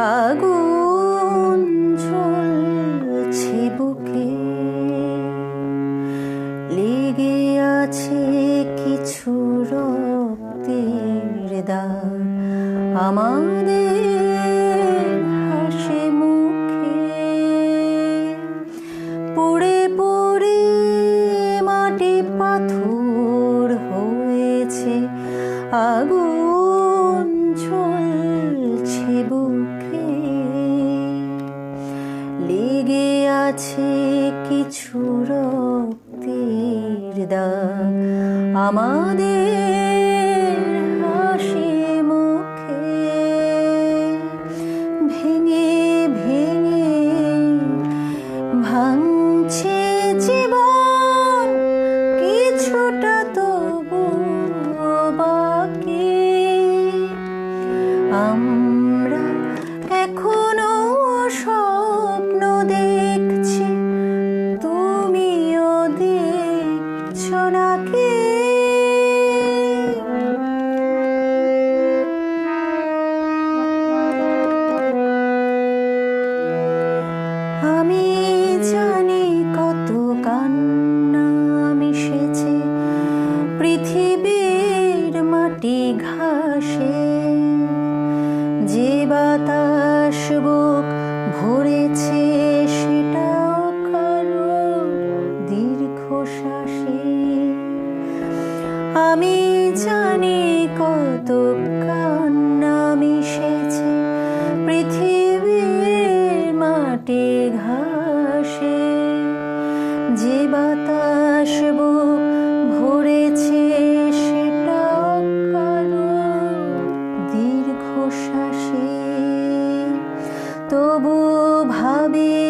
আগুন জ্বলছে বুকে। লেগে আছে কিছু রক্তের দাগ। আমাদের আছে কিছু রক্তির দা আমাদের দেখছ নাকি আমি জানি কত কান্না মিশেছে, পৃথিবীর মাটি ঘাসে। যে বাতাস বুক ভরেছে, সেটাও কারও দীর্ঘশ্বাসে। আমি জানি কত কান্না মিশেছে। পৃথিবীর মাটি ঘাসে যে বাতাস বুক ভরেছে সেটাও কারও দীর্ঘশ্বাসে। তবু ভাবে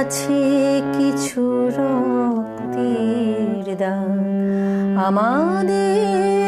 আছে কিছু রক্তির দাগ। আমাদের